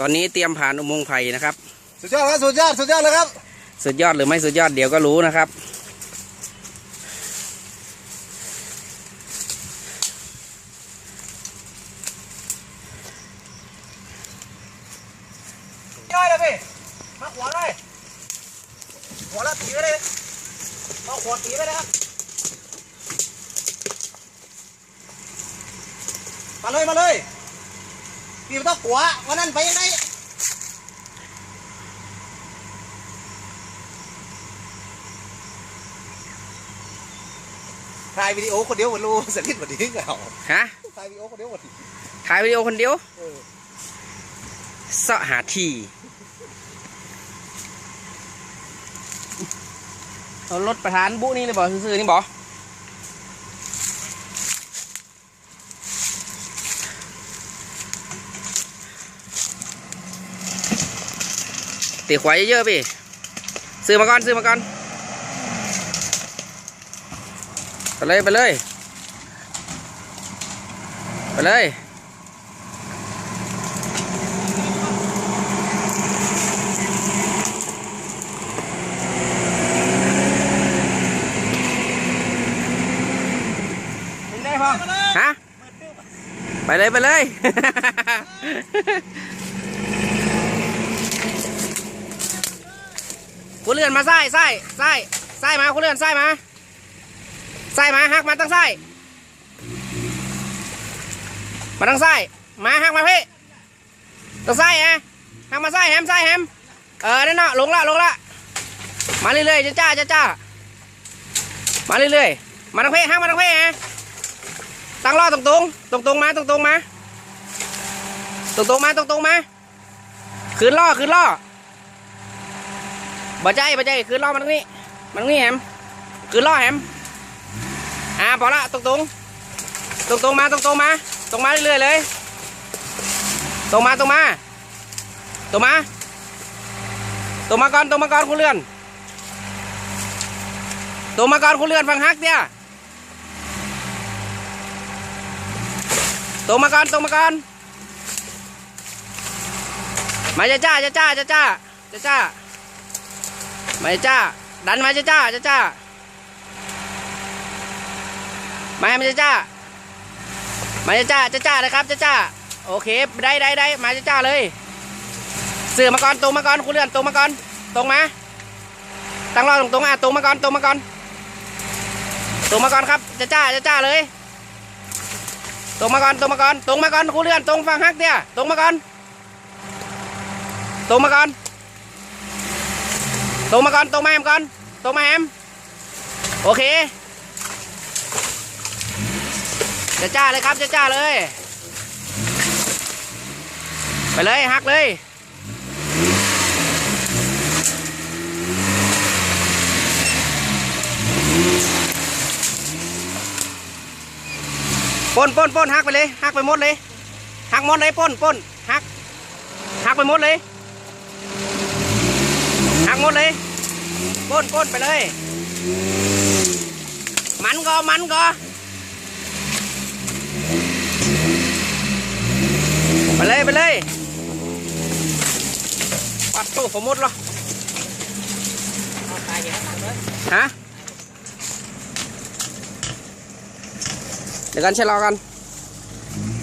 ตอนนี้เตรียมผ่านอุโมงค์ไผ่นะครับ สุดยอดครับสุดยอดสุดยอดเลยครับ สุดยอดหรือไม่สุดยอดเดี๋ยวก็รู้นะครับย่อยเลยพี่ มาขวาเลยขวาแล้วตีไปเลยเอาขวดตีไปเลยครับ มาเลย มาเลย พี่ไม่ต้องกลัววันนั้นไปยังไงถ่ายวิดีโอคนเดียวหมดรู้สนิทหมดทิ้งเหรอฮะถ่ายวิดีโอคนเดียวหมดถ่ายวิดีโอคนเดียวเออเสาะหาที่เอารถประธานบุนี่เลยบอกซื้อๆนี่บอก ตีขวายเยอะๆพี่ ซื้อมาก่อน ซื้อมาก่อน ไปเลย ไปเลย ไปเลยถึงได้พอฮะ ไปเลย ไปเลย คุณเลื่อนมาไส้ไส้ไส้ไส้มาคุณเลื่อนไส้มาไส้มาหักมาตั้งไส้มาตั้งไส้มาหักมาพี่ตั้งไส้ฮะหักมาไส้แฮมไส้แฮมเออนั่นเนาะลงละลงละมาเรื่อยๆจ้าจ้าจ้าจ้ามาเรื่อยๆมาตั้งเพ่หักมาตั้งเพ่ฮะตั้งล้อตรงตรงตรงตรงๆมาตรงตรงๆมาตรงตรงๆมาตรงตรงๆมาคืนล้อคืนล้อ บ่ใจบ่ใจคือล่อมันตรงนี้ มันตรงนี้แฮมคือล่อแฮมอ่าพอละตรงตรงตรงตรงมาตรงตรงมา ตรงมาเรื่อยเลย ตรงมาตรงมา ตรงมา ตรงมาก่อนตรงมาก่อนคุณเลื่อนตรงมาก่อนคุณเลื่อนฟังฮักเนี่ยตรงมาก่อนตรงมาก่อนมาจ้าจ้าจ้าจ้าจ้าจ้า มาจ้า ดันมาจ้าจ้าจ้าจ้ามามาจ้าจ้ามาจ้าจ้าจ้าเลยครับจ้าจ้าโอเค ได้ได้ได้มาจ้าจ้าเลยเสือมาก่อนตรงมาก่อนคุณเลื่อนตรงมาก่อนตรงมา ตั้งรอตรงตรงอะตรงมาก่อนตรงมาก่อนตรงมาก่อนครับจ้าจ้าจ้าจ้าเลยตรงมาก่อนตรงมาก่อนตรงมาก่อนครูเลื่อนตรงฟังฮักเดียตรงมาก่อนตรงมาก่อน ตรงมาก่อนตรงมาแฮมก่อนตรงมาแฮมโอเคจะจ้าเลยครับจะจ้าเลย ไปเลยฮักเลยป้นป้นป้นฮักไปเลยฮักไปหมดเลยฮักหมดเลยป้นป้นฮักฮักไปหมดเลย ฮักหมดเลยป้นป้นไปเลย มันก็มันก็ไปเลยไปเลยปัดตู้ผมหมดเหรอฮะเดี๋ยวกันเชะลอกัน